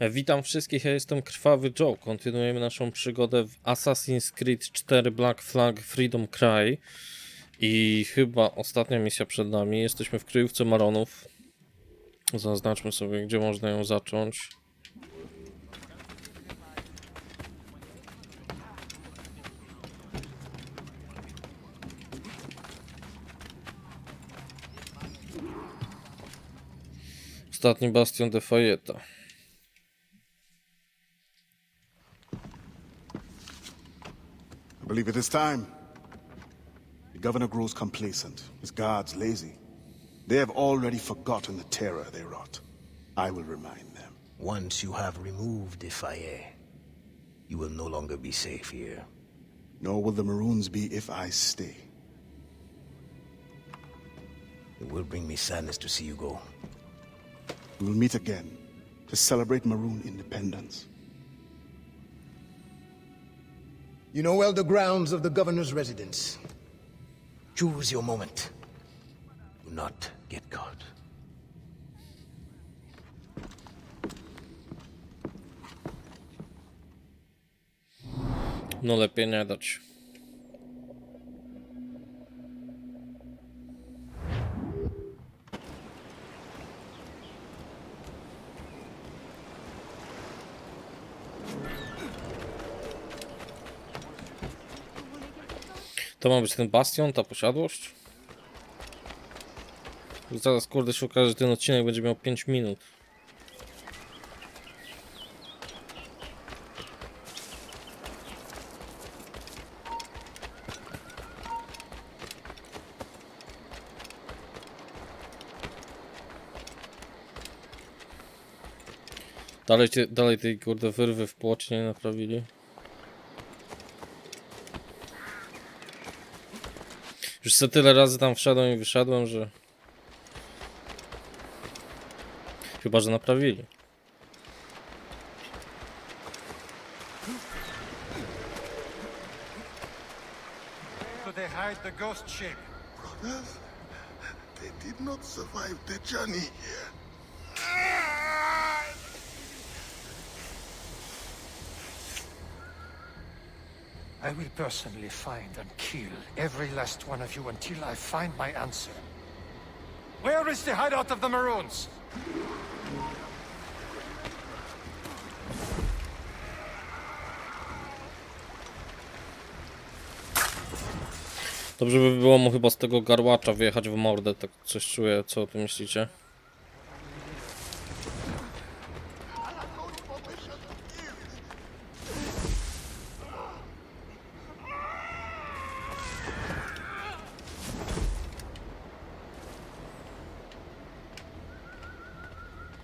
E, witam wszystkich, ja jestem Krwawy Joe. Kontynuujemy naszą przygodę w Assassin's Creed 4 Black Flag Freedom Cry. I chyba ostatnia misja przed nami. Jesteśmy w kryjówce Maronów. Zaznaczmy sobie, gdzie można ją zacząć. Ostatni bastion de Fayeta. I believe it is time. The governor grows complacent, his guards lazy. They have already forgotten the terror they wrought. I will remind them. Once you have removed the fire, you will no longer be safe here. Nor will the Maroons be if I stay. It will bring me sadness to see you go. We'll meet again to celebrate Maroon independence. You know well the grounds of the governor's residence. Choose your moment. Do not get caught. No le nie dać. To ma być ten bastion, ta posiadłość? Zaraz kurde się okaże, że ten odcinek będzie miał 5 minut. Dalej, dalej tej kurde wyrwy w płocie nie naprawili. Już co tyle razy tam wszedłem i wyszedłem, że... Chyba, że naprawili. they did not survive the journey here. I will personally find and kill every last one of you until I find my answer. Where is the hideout of the Maroons? Dobrze by było mu chyba z tego garłacza wyjechać w mordę, tak coś czuję, co o tym myślicie?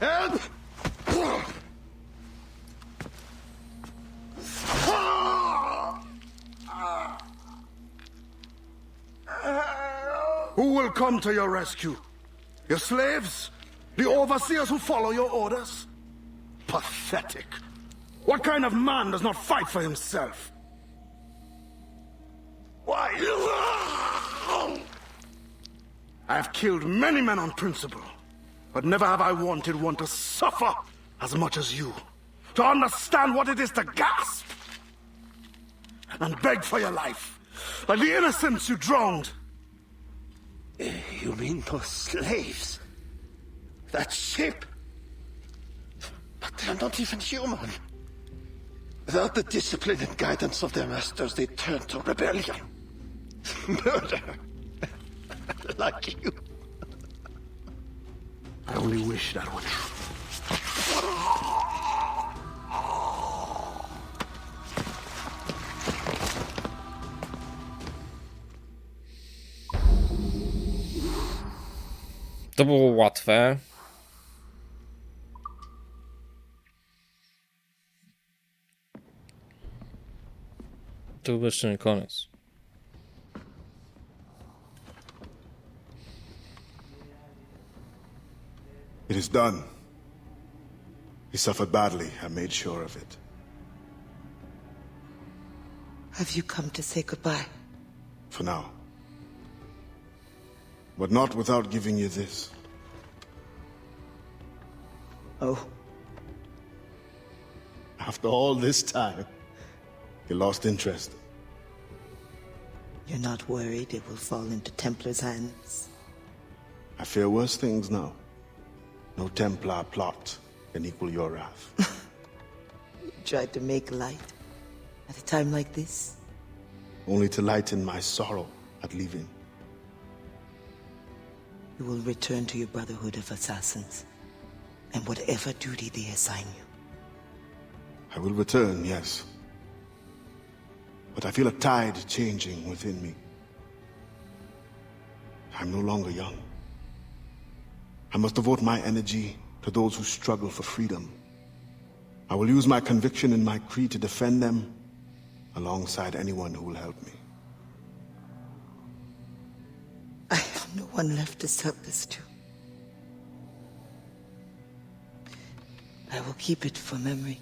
Help! Who will come to your rescue? Your slaves? The overseers who follow your orders? Pathetic. What kind of man does not fight for himself? Why? I have killed many men on principle. But never have I wanted one to suffer as much as you, to understand what it is to gasp and beg for your life, like the innocents you drowned. You mean those slaves? That ship? But they're not even human. Without the discipline and guidance of their masters, they turn to rebellion. Murder. like you only wish that were true. To było łatwe. Tu jeszcze nie koniec. It is done. He suffered badly. I made sure of it. Have you come to say goodbye? For now. But not without giving you this. Oh. After all this time, he lost interest. You're not worried it will fall into Templar's hands? I fear worse things now. No Templar plot can equal your wrath. you tried to make light at a time like this? Only to lighten my sorrow at leaving. You will return to your Brotherhood of Assassins, and whatever duty they assign you. I will return, yes. But I feel a tide changing within me. I'm no longer young. I must devote my energy to those who struggle for freedom. I will use my conviction and my creed to defend them alongside anyone who will help me. I have no one left to serve this to. I will keep it for memory.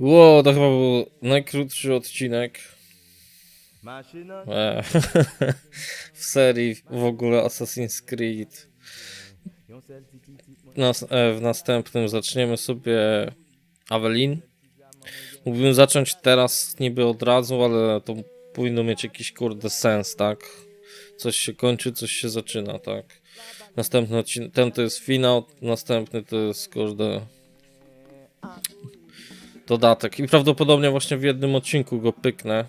Ło, to chyba był najkrótszy odcinek e, w serii w ogóle Assassin's Creed. Nas, e, w następnym zaczniemy sobie Avelin. Mógłbym zacząć teraz niby od razu, ale to powinno mieć jakiś kurde sens, tak? Coś się kończy, coś się zaczyna, tak? Następny odcinek, ten to jest finał, następny to jest każdy dodatek. I prawdopodobnie właśnie w jednym odcinku go pyknę.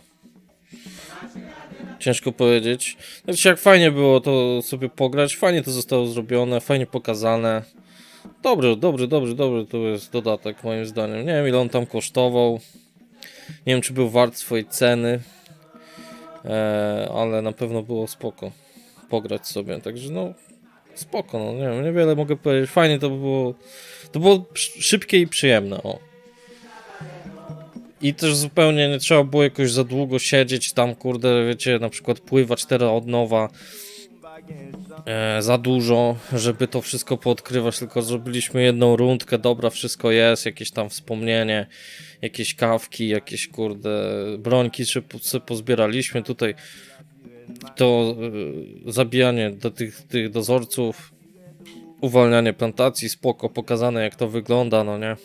Ciężko powiedzieć. Znaczy jak fajnie było to sobie pograć, fajnie to zostało zrobione, fajnie pokazane. Dobry, dobry, dobry, dobry to jest dodatek moim zdaniem. Nie wiem ile on tam kosztował. Nie wiem czy był wart swojej ceny. E, ale na pewno było spoko pograć sobie, także no spoko, no nie wiem, niewiele mogę powiedzieć. Fajnie to było, to było szybkie i przyjemne, o. I też zupełnie nie trzeba było jakoś za długo siedzieć tam, kurde, wiecie, na przykład pływać teraz od nowa e, za dużo, żeby to wszystko podkrywać. tylko zrobiliśmy jedną rundkę, dobra, wszystko jest, jakieś tam wspomnienie, jakieś kawki, jakieś, kurde, brońki, czy pozbieraliśmy tutaj to y, zabijanie do tych, tych dozorców, uwalnianie plantacji, spoko, pokazane jak to wygląda, no nie?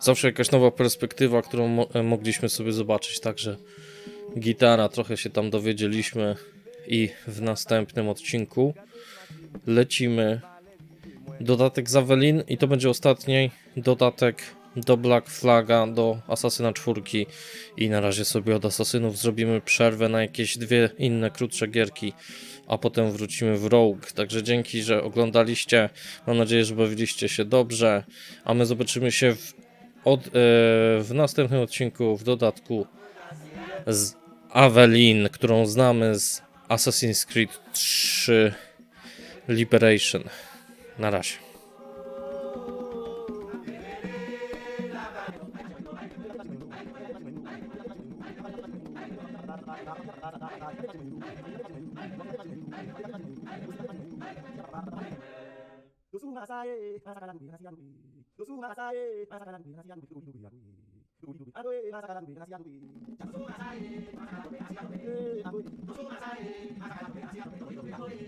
Zawsze jakaś nowa perspektywa, którą mo e, mogliśmy sobie zobaczyć, także gitara, trochę się tam dowiedzieliśmy i w następnym odcinku lecimy dodatek Zawelin i to będzie ostatni dodatek do Black Flaga, do Asasyna czwórki i na razie sobie od Asasynów zrobimy przerwę na jakieś dwie inne krótsze gierki, a potem wrócimy w Rogue. Także dzięki, że oglądaliście. Mam nadzieję, że bawiliście się dobrze, a my zobaczymy się w, od, yy, w następnym odcinku w dodatku z Avelin, którą znamy z Assassin's Creed 3 Liberation. Na razie. Dosu ngasae, masakan aku nasi aku. Dosu ngasae, masakan aku nasi aku dubi dubi aku. Dubi dubi aku, masakan aku nasi aku. Dosu ngasae, masakan aku nasi aku. masakan nasi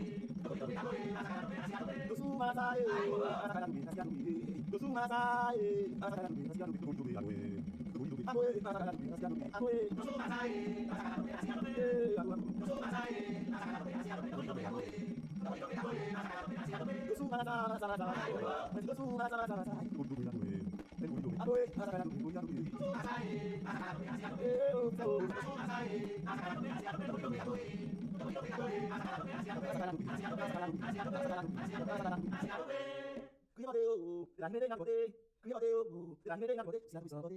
masakan nasi masakan nasi masakan nasi masakan nasi masakan nasi Kuyo deo, ranmere ngan kote. Kuyo deo, ranmere ngan kote. Siapa bisa kote?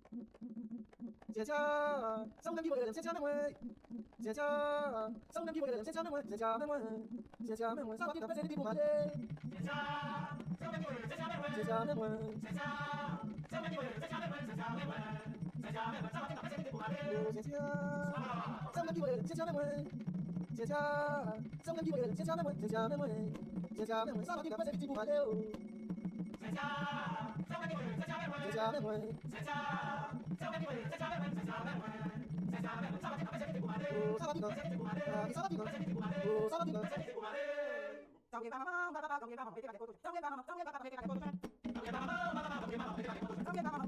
在家，上班的疲惫的人在家门卫；在家，上班的疲惫的人在家门卫；在家门卫，在家门卫，上班的疲惫的人不满了。在家，上班的疲惫的人在家门卫；在家门卫，在家，上班的疲惫的人在家门卫；在家门卫，在家门卫，上班的疲惫的人不满了。在家，上班的疲惫的人在家门卫；在家，上班的疲惫的人在家门卫；在家门卫，在家门卫，上班的疲惫的人不满了。 짜장면 짜장 짜장면 짜장면 짜장면 짜장면 짜장면 짜장면 들고 마는 사바디건 들고 마는 사바디건 들고 마는 사바디건 들고 마는 정예 바마마 바바바 정예 바마마 배가 내고 정예 바마마 정예 바바바 배가 내고 정예 바마마 바바바 배가 내고 정예 바마마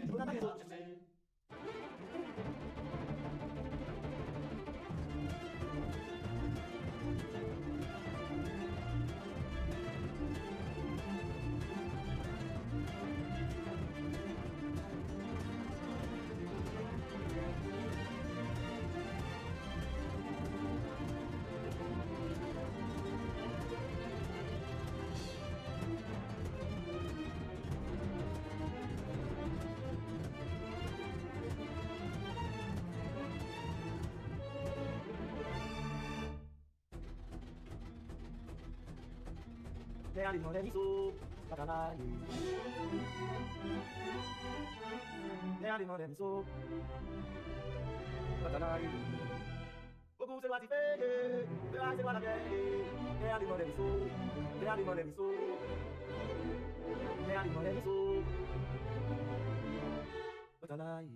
レアリのレミソだからいいレアリのレミソだからいい僕せわじフェゲではせわらげレアリのレミソレアリのレミソレアリのレミソだからいい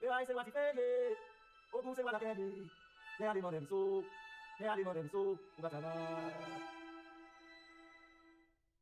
ではせわじフェゲ僕せわらげレアリのレミソレアリのレミソだからいい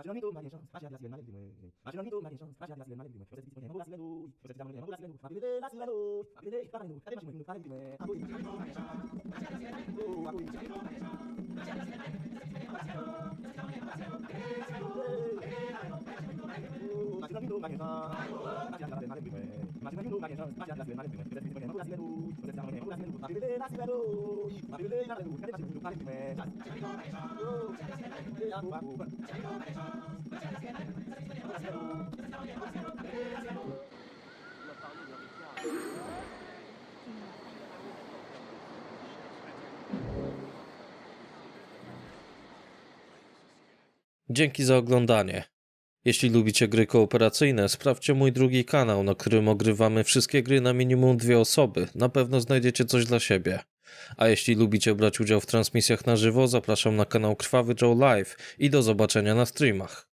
Macedonito, Maria Jones, Maria de la Ciudad, Maria de Macedonito, Maria Jones, Maria de la Ciudad, Maria de Vous êtes disponible, Maria de la Ciudad, vous êtes disponible, Maria de la Ciudad, appelez la Ciudad, appelez la Ciudad, allez, Maria de la Ciudad, appelez la Ciudad, oh, appelez la Ciudad, Maria de la Ciudad, Macedonito, Maria Jones, Maria de la Ciudad, Maria de Vous êtes disponible, Dzięki za oglądanie. Jeśli lubicie gry kooperacyjne, sprawdźcie mój drugi kanał, na którym ogrywamy wszystkie gry na minimum dwie osoby. Na pewno znajdziecie coś dla siebie. A jeśli lubicie brać udział w transmisjach na żywo, zapraszam na kanał Krwawy Joe Live i do zobaczenia na streamach.